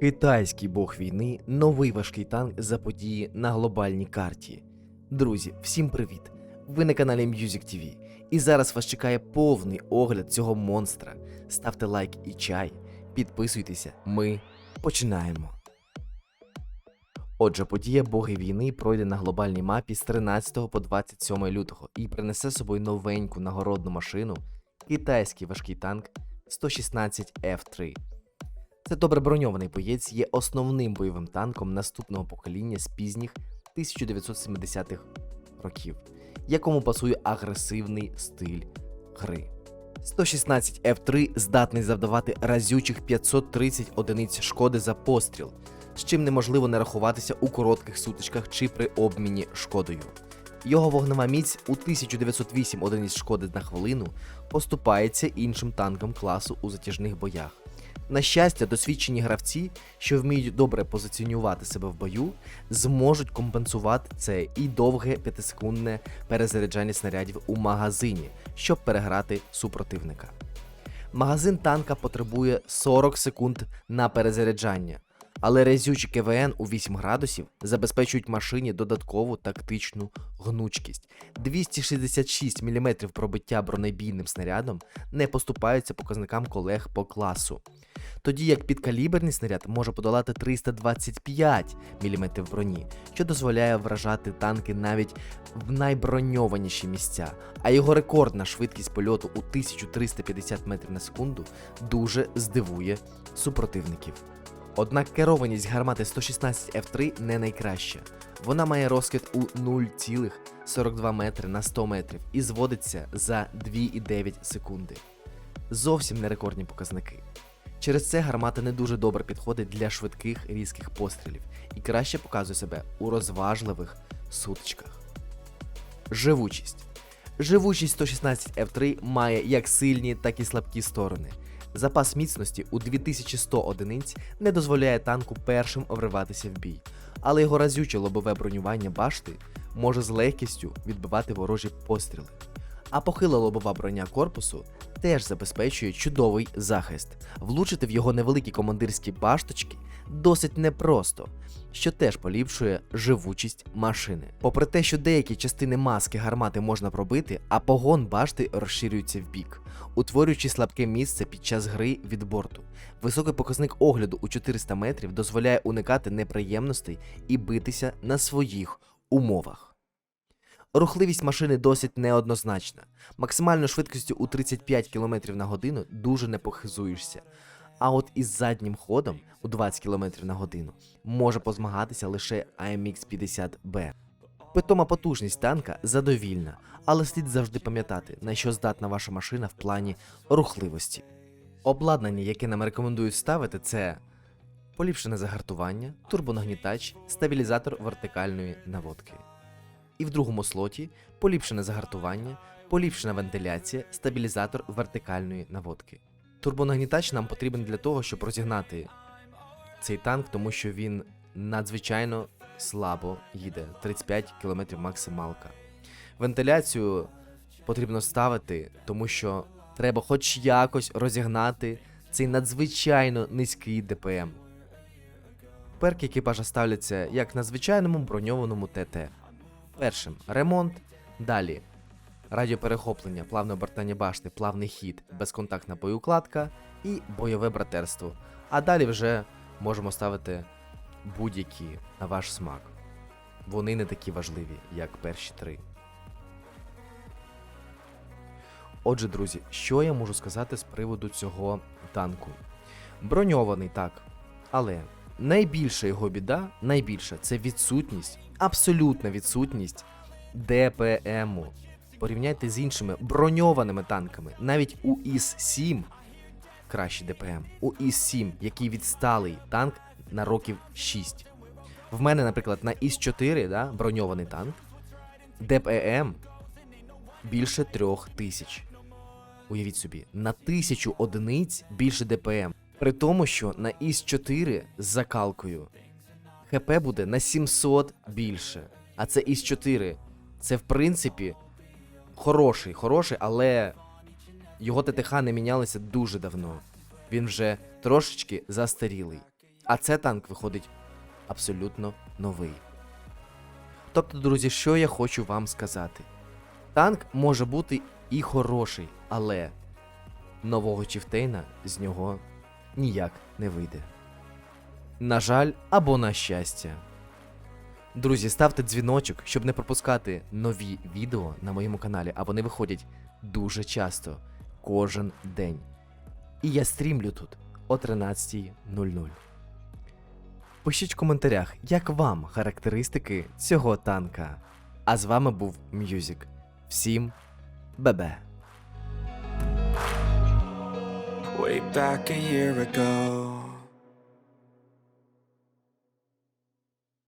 Китайський бог війни новий важкий танк за події на глобальній карті. Друзі, всім привіт! Ви на каналі Music TV. І зараз вас чекає повний огляд цього монстра. Ставте лайк і чай, підписуйтеся, ми починаємо. Отже, подія Боги війни пройде на глобальній мапі з 13 по 27 лютого і принесе з собою новеньку нагородну машину китайський важкий танк 116 F3. Це добре броньований боєць є основним бойовим танком наступного покоління з пізніх 1970-х років, якому пасує агресивний стиль гри. 116 F3 здатний завдавати разючих 530 одиниць шкоди за постріл, з чим неможливо не рахуватися у коротких сутичках чи при обміні шкодою. Його вогнева міць у 1908 одиниць шкоди на хвилину поступається іншим танкам класу у затяжних боях. На щастя, досвідчені гравці, що вміють добре позиціонувати себе в бою, зможуть компенсувати це і довге 5-секундне перезаряджання снарядів у магазині, щоб переграти супротивника. Магазин танка потребує 40 секунд на перезаряджання, але резючі КВН у 8 градусів забезпечують машині додаткову тактичну гнучкість. 266 мм пробиття бронебійним снарядом не поступаються показникам колег по класу. Тоді як підкаліберний снаряд може подолати 325 мм броні, що дозволяє вражати танки навіть в найброньованіші місця, а його рекордна швидкість польоту у 1350 метрів на секунду дуже здивує супротивників. Однак керованість гармати 116 F3 не найкраща. Вона має розкид у 0,42 метри на 100 метрів і зводиться за 2,9 секунди. Зовсім не рекордні показники. Через це гармата не дуже добре підходить для швидких різких пострілів і краще показує себе у розважливих сутичках. Живучість. Живучість 116 F3 має як сильні, так і слабкі сторони. Запас міцності у 2100 одиниць не дозволяє танку першим вриватися в бій, але його разюче лобове бронювання башти може з легкістю відбивати ворожі постріли. А похила лобова броня корпусу теж забезпечує чудовий захист. Влучити в його невеликі командирські башточки досить непросто, що теж поліпшує живучість машини. Попри те, що деякі частини маски гармати можна пробити, а погон башти розширюється в бік, утворюючи слабке місце під час гри від борту. Високий показник огляду у 400 метрів дозволяє уникати неприємностей і битися на своїх умовах. Рухливість машини досить неоднозначна. Максимальною швидкістю у 35 км на годину дуже не похизуєшся. А от із заднім ходом у 20 км на годину може позмагатися лише AMX 50B. Питома потужність танка задовільна, але слід завжди пам'ятати, на що здатна ваша машина в плані рухливості. Обладнання, яке нам рекомендують ставити, це поліпшене загартування, турбонагнітач, стабілізатор вертикальної наводки. І в другому слоті поліпшене загартування, поліпшена вентиляція, стабілізатор вертикальної наводки. Турбонагнітач нам потрібен для того, щоб розігнати цей танк, тому що він надзвичайно слабо їде 35 км максималка. Вентиляцію потрібно ставити, тому що треба хоч якось розігнати цей надзвичайно низький ДПМ. Перки екіпажа ставляться як на звичайному броньованому ТТ. Першим ремонт, далі радіоперехоплення, плавне обертання башти, плавний хід, безконтактна боєукладка і бойове братерство. А далі вже можемо ставити будь-які на ваш смак. Вони не такі важливі, як перші три. Отже, друзі, що я можу сказати з приводу цього танку? Броньований так, але найбільша його біда, найбільша це відсутність, абсолютна відсутність ДПМу. Порівняйте з іншими броньованими танками. Навіть у ІС-7 кращий ДПМ. У ІС-7, який відсталий танк на років 6. В мене, наприклад, на ІС-4 да, броньований танк, ДПМ більше трьох тисяч. Уявіть собі, на тисячу одиниць більше ДПМ. При тому, що на ІС-4 з закалкою ХП буде на 700 більше. А це ІС-4. Це в принципі хороший, хороший, але його ТТХ не мінялися дуже давно. Він вже трошечки застарілий. А це танк виходить абсолютно новий. Тобто, друзі, що я хочу вам сказати? Танк може бути і хороший, але нового Чіфтейна з нього ніяк не вийде. На жаль, або на щастя. Друзі, ставте дзвіночок, щоб не пропускати нові відео на моєму каналі, а вони виходять дуже часто, кожен день. І я стрімлю тут о 13.00. Пишіть в коментарях, як вам характеристики цього танка. А з вами був М'юзік. Всім бебе! Way back a year ago,